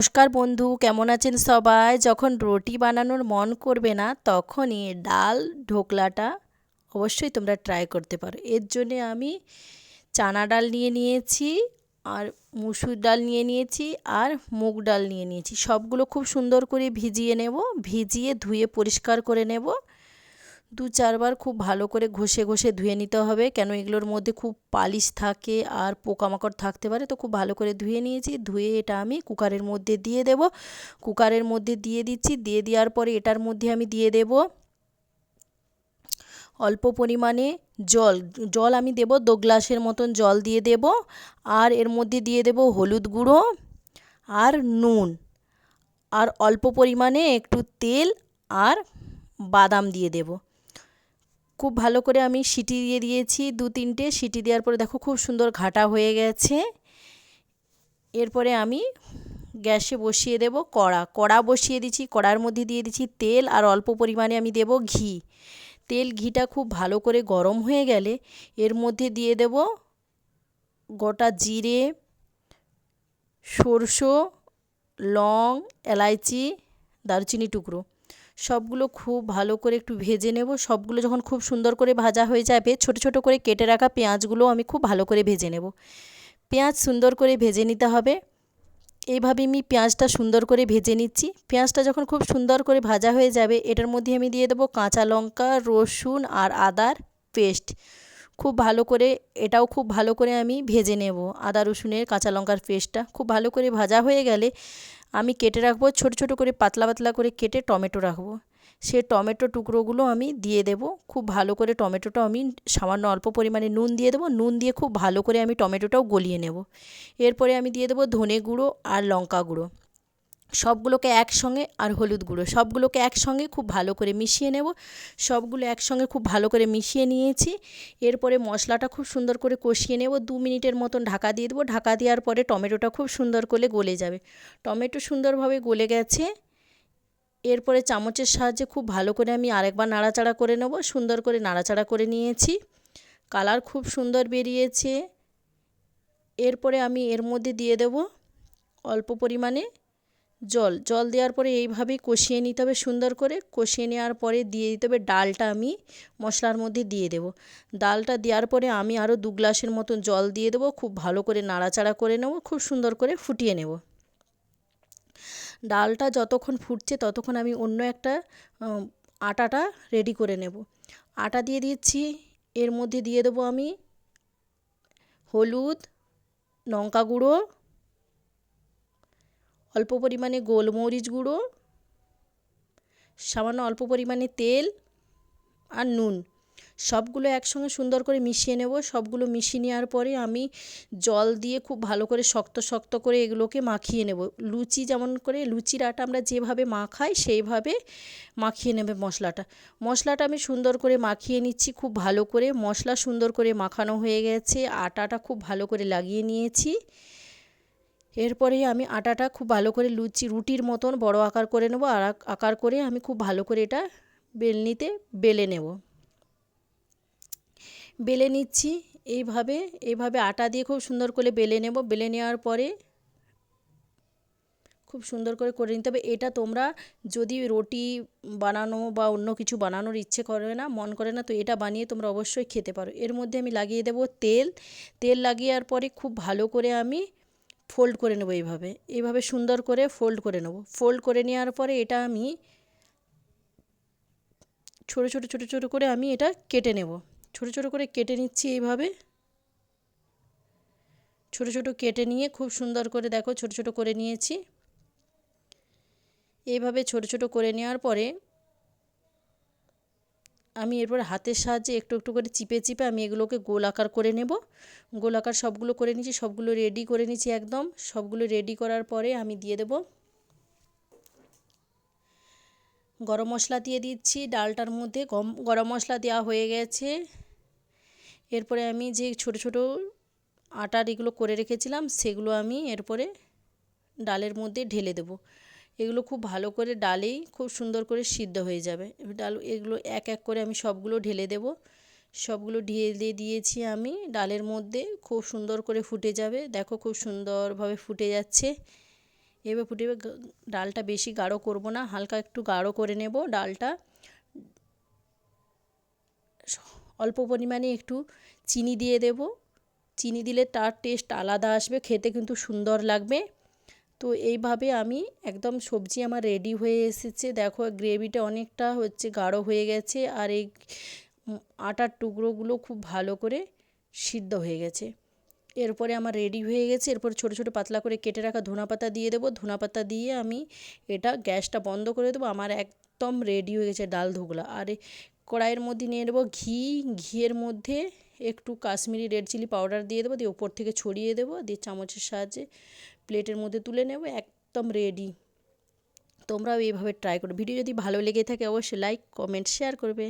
নমস্কার বন্ধু, কেমন আছেন সবাই? যখন রুটি বানানোর মন করবে না, তখনই ডাল ঢোকলাটা অবশ্যই তোমরা ট্রাই করতে পারো। এর জন্যে আমি চানা ডাল নিয়ে নিয়েছি, আর মুসুর ডাল নিয়ে নিয়েছি, আর মুগ ডাল নিয়ে নিয়েছি। সবগুলো খুব সুন্দর করে ভিজিয়ে নেব, ভিজিয়ে ধুয়ে পরিষ্কার করে নেব। দু চারবার খুব ভালো করে ঘষে ঘষে ধুয়ে নিতে হবে। কেন এগুলোর মধ্যে খুব পালিশ থাকে আর পোকামাকড় থাকতে পারে, তো খুব ভালো করে ধুয়ে নিয়েছি। ধুয়ে এটা আমি কুকারের মধ্যে দিয়ে দেব। কুকারের মধ্যে দিয়ে দিচ্ছি। দিয়ে দেওয়ার পরে এটার মধ্যে আমি দিয়ে দেব অল্প পরিমাণে জল। জল আমি দেব, দো গ্লাসের মতন জল দিয়ে দেব। আর এর মধ্যে দিয়ে দেব হলুদ গুঁড়ো আর নুন। আর অল্প পরিমাণে একটু তেল আর বাদাম দিয়ে দেবো। খুব ভালো করে আমি সিটি দিয়ে দিয়েছি দু তিনটে। সিটি দেওয়ার পরে দেখো খুব সুন্দর ঘাটা হয়ে গেছে। এরপরে আমি গ্যাসে বসিয়ে দেব কড়া। কড়া বসিয়ে দিচ্ছি, কড়ার মধ্যে দিয়ে দিচ্ছি তেল আর অল্প পরিমাণে আমি দেব ঘি। তেল ঘিটা খুব ভালো করে গরম হয়ে গেলে এর মধ্যে দিয়ে দেব গোটা জিরে, সরষো, লং, এলাইচি, দারুচিনি টুকরো। সবগুলো খুব ভালো করে একটু ভেজে নেব। সবগুলো যখন খুব সুন্দর করে ভাজা হয়ে যাবে, ছোট ছোট করে কেটে রাখা পেঁয়াজগুলো আমি খুব ভালো করে ভেজে নেব। পেঁয়াজ সুন্দর করে ভেজে নিতে হবে। এইভাবে আমি পেঁয়াজটা সুন্দর করে ভেজে নিচ্ছি। পেঁয়াজটা যখন খুব সুন্দর করে ভাজা হয়ে যাবে, এটার মধ্যে আমি দিয়ে দেবো কাঁচা লঙ্কা, রসুন আর আদার পেস্ট। খুব ভালো করে, এটাও খুব ভালো করে আমি ভেজে নেব আদা, রসুনের কাঁচা লঙ্কার পেস্টটা। খুব ভালো করে ভাজা হয়ে গেলে আমি কেটে রাখব, ছোট ছোট করে পাতলা পাতলা করে কেটে টমেটো রাখব। সে টমেটো টুকরোগুলো আমি দিয়ে দেবো। খুব ভালো করে টমেটোটা আমি সামান্য অল্প পরিমাণে নুন দিয়ে দেবো। নুন দিয়ে খুব ভালো করে আমি টমেটোটাও গলিয়ে নেব। এরপরে আমি দিয়ে দেবো ধনে গুঁড়ো আর লঙ্কা গুঁড়ো। সবগুলোকে একসঙ্গে আর হলুদ গুঁড়ো। সবগুলোকে একসঙ্গে খুব ভালো করে মিশিয়ে নেব। সবগুলো একসঙ্গে খুব ভালো করে মিশিয়ে নিয়েছি। এরপরে মশলাটা খুব সুন্দর করে কষিয়ে নেব। দু মিনিটের মতন ঢাকা দিয়ে দেবো। ঢাকা দেওয়ার পরে টমেটোটা খুব সুন্দর করে গলে যাবে। টমেটো সুন্দরভাবে গলে গেছে। এরপরে চামচের সাহায্যে খুব ভালো করে আমি আরেকবার নাড়াচাড়া করে নেব। সুন্দর করে নাড়াচাড়া করে নিয়েছি। কালার খুব সুন্দর বেরিয়েছে। এরপরে আমি এর মধ্যে দিয়ে দেব অল্প পরিমাণে জল জল দেওয়ার পরে এইভাবেই কষিয়ে নিতে হবে সুন্দর করে। কষিয়ে নেওয়ার পরে দিয়ে দিতে হবে ডালটা আমি মশলার মধ্যে দিয়ে দেব। ডালটা দেওয়ার পরে আমি আরও দু গ্লাসের মতন জল দিয়ে দেবো, খুব ভালো করে নাড়াচাড়া করে নেব, খুব সুন্দর করে ফুটিয়ে নেব। ডালটা যতক্ষণ ফুটছে ততক্ষণ আমি অন্য একটা আটাটা রেডি করে নেব। আটা দিয়ে দিচ্ছি, এর মধ্যে দিয়ে দেবো আমি হলুদ, লঙ্কা গুঁড়ো অল্প পরিমাণে গোলমরিচ গুঁড়ো, সামান্য অল্প পরিমাণে তেল আর নুন। সবগুলো একসঙ্গে সুন্দর করে মিশিয়ে নেব। সবগুলো মিশিয়ে নেওয়ার পরে আমি জল দিয়ে খুব ভালো করে শক্ত শক্ত করে এগুলোকে মাখিয়ে নেব। লুচি যেমন করে, লুচির আটা আমরা যেভাবে মাখাই, সেইভাবে মাখিয়ে নেবে মশলাটা। মশলাটা আমি সুন্দর করে মাখিয়ে নিচ্ছি খুব ভালো করে। মশলা সুন্দর করে মাখানো হয়ে গেছে। আটাটা খুব ভালো করে লাগিয়ে নিয়েছি। এরপরেই আমি আটাটা খুব ভালো করে লুচি, রুটির মতন বড় আকার করে নেব আর আকার করে আমি খুব ভালো করে এটা বেলনিতে বেলে নেব। বেলে নিচ্ছি, এইভাবে এইভাবে আটা দিয়ে খুব সুন্দর করে বেলে নেব। বেলে নেওয়ার পরে খুব সুন্দর করে করে নিতে হবে। এটা তোমরা যদি রুটি বানানো বা অন্য কিছু বানানোর ইচ্ছে করে না, মন করে না, তো এটা বানিয়ে তোমরা অবশ্যই খেতে পারো। এর মধ্যে আমি লাগিয়ে দেবো তেল। তেল লাগিয়ে পরে খুব ভালো করে আমি ফোল্ড করে নেব এইভাবে। এইভাবে সুন্দর করে ফোল্ড করে নেব। ফোল্ড করে নেওয়ার পরে এটা আমি ছোটো ছোটো ছোটো ছোটো করে আমি এটা কেটে নেব। ছোটো ছোটো করে কেটে নিচ্ছি এইভাবে। ছোটো ছোটো কেটে নিয়ে খুব সুন্দর করে দেখো ছোটো ছোটো করে নিয়েছি। এইভাবে ছোটো ছোটো করে নেওয়ার পরে আমি এরপর হাতের সাহায্যে একটু একটু করে চিপে চিপে আমি এগুলোকে গোল আকার করে নেব। গোল আকার সবগুলো করে নিচ্ছি সবগুলো রেডি করে নিচ্ছি একদম। সবগুলো রেডি করার পরে আমি দিয়ে দেব। গরম মশলা দিয়ে দিচ্ছি, ডালটার মধ্যে গরম মশলা দেওয়া হয়ে গেছে। এরপরে আমি যে ছোট ছোট আটার এগুলো করে রেখেছিলাম, সেগুলো আমি এরপরে ডালের মধ্যে ঢেলে দেবো। এগুলো খুব ভালো করে ডালেই খুব সুন্দর করে সিদ্ধ হয়ে যাবে। ডাল, এগুলো এক এক করে আমি সবগুলো ঢেলে দেব। সবগুলো ঢেলে দিয়েছি আমি। ডালের মধ্যে খুব সুন্দর করে ফুটে যাবে। দেখো খুব সুন্দরভাবে ফুটে যাচ্ছে। এবার ফুটে ডালটা বেশি গাঢ় করব না, হালকা একটু গাঢ় করে নেব ডালটা। অল্প পরিমাণে একটু চিনি দিয়ে দেব। চিনি দিলে তার টেস্ট আলাদা আসবে, খেতে কিন্তু সুন্দর লাগবে। তো এইভাবে আমি একদম সবজি আমার রেডি হয়ে এসেছে। দেখো গ্রেভিটা অনেকটা হচ্ছে গাঢ় হয়ে গেছে আর এই আটার টুকরোগুলো খুব ভালো করে সিদ্ধ হয়ে গেছে। এরপরে আমার রেডি হয়ে গেছে। এরপর ছোটো ছোটো পাতলা করে কেটে রাখা ধনা পাতা দিয়ে দেবো। ধনা পাতা দিয়ে আমি এটা গ্যাসটা বন্ধ করে দেবো। আমার একদম রেডি হয়ে গেছে ডাল ধোকলা। আর কড়াইয়ের মধ্যে নিয়ে নেব ঘি। ঘিয়ের মধ্যে একটু কাশ্মীরি রেড চিলি পাউডার দিয়ে দেবো। দিয়ে ওপর থেকে ছড়িয়ে দেবো। দিয়ে চামচের সাহায্যে প্লেটের মধ্যে তুলে নেব, একদম রেডি তোমরাও এইভাবে ট্রাই করো। ভিডিও যদি ভালো লেগে থাকে, অবশ্যই লাইক কমেন্ট শেয়ার করবে।